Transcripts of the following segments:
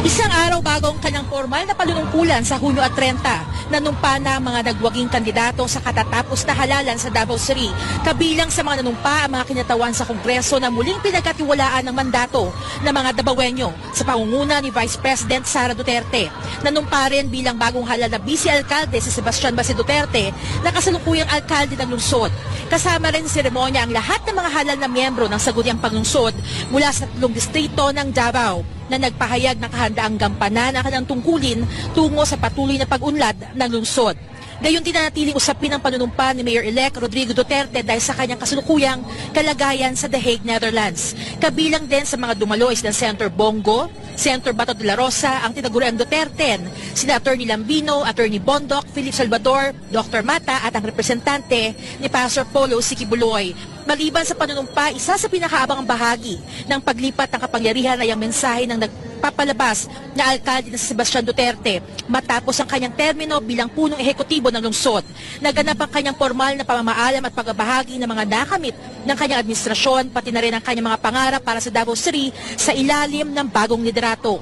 Isang araw bago ang kanyang formal na panunungkulan sa Hunyo at 30, nanumpa na mga nagwaging kandidato sa katatapos na halalan sa Davao City. Kabilang sa mga nanumpa ang mga kinatawan sa Kongreso na muling pinagkatiwalaan ng mandato ng mga Dabawenyo sa pangunguna ni Vice President Sara Duterte. Nanumpa rin bilang bagong halal na Vice Alcalde si Sebastian Basi Duterte na kasalukuyang alkalde ng lungsod. Kasama rin sa seremonya ang lahat ng mga halal na miyembro ng Saguniang Panglungsod mula sa tatlong distrito ng Davao na nagpahayag na kahandaang gampanan ang kanilang tungkulin tungo sa patuloy na pag-unlad ng lungsod. Gayon din nanatiling usapin ang panunumpa ni Mayor-elect Rodrigo Duterte dahil sa kanyang kasulukuyang kalagayan sa The Hague, Netherlands. Kabilang din sa mga dumalois ng Senator Bongo, Senator Bato de la Rosa, ang tinaguriang Duterte, sina Attorney Lambino, Attorney Bondoc, Philip Salvador, Dr. Mata at ang representante ni Pastor Polo Sikibuloy. Maliban sa panunumpa, isa sa pinakaabang bahagi ng paglipat ng kapangyarihan ay ang mensahe ng nagpapalabas na alkalde na si Sebastian Duterte matapos ang kanyang termino bilang punong ehekutibo ng lungsod. Naganap ang kanyang formal na pamamaalam at pagbabahagi ng mga nakamit ng kanyang administrasyon pati na rin ang kanyang mga pangarap para sa Davao City sa ilalim ng bagong liderato.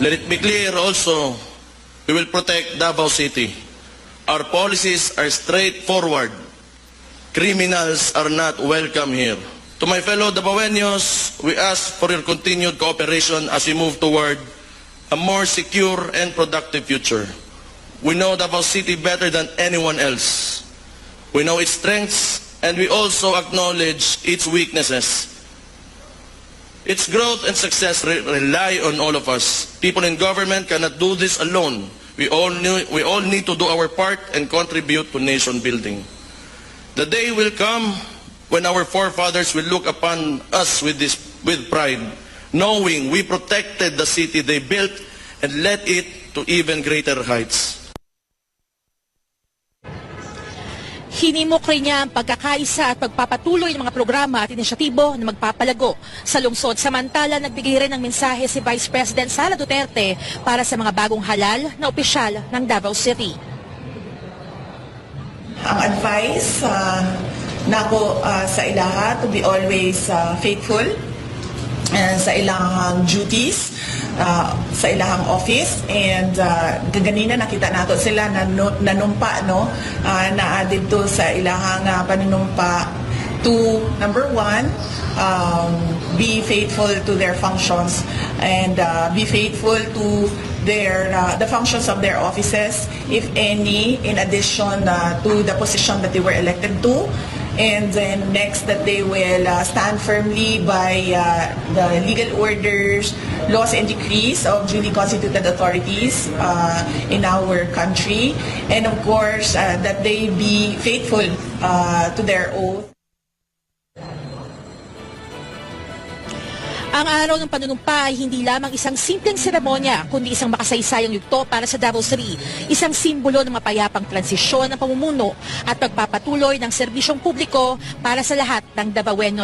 Let it be clear also, we will protect Davao City. Our policies are straightforward. Criminals are not welcome here. To my fellow Davaoenos, we ask for your continued cooperation as we move toward a more secure and productive future. We know Davao City better than anyone else. We know its strengths and we also acknowledge its weaknesses. Its growth and success re- rely on all of us. People in government cannot do this alone. We all, we all need to do our part and contribute to nation building. The day will come when our forefathers will look upon us with, this, with pride, knowing we protected the city they built and led it to even greater heights. Hinimok rin niya ang pagkakaisa at pagpapatuloy ng mga programa at inisyatibo na magpapalago sa lungsod. Samantala, nagbigay rin ng mensahe si Vice President Sara Duterte para sa mga bagong halal na opisyal ng Davao City. ang advice uh, nako uh, sa ilaha to be always uh, faithful sa ilang duties uh, sa ilang office. And uh, gaganina nakita nato sila na nanumpa no? Uh, na dito sa ilang uh, panunumpa. To number one um, be faithful to their functions and uh, be faithful to their uh, the functions of their offices if any in addition uh, to the position that they were elected to and then next that they will uh, stand firmly by uh, the legal orders laws and decrees of duly constituted authorities uh, in our country. And of course uh, that they be faithful uh, to their oath Ang araw ng panunumpa ay hindi lamang isang simpleng seremonya, kundi isang makasaysayang yugto para sa Davao City. Isang simbolo ng mapayapang transisyon ng pamumuno at pagpapatuloy ng serbisyong publiko para sa lahat ng Davaoeno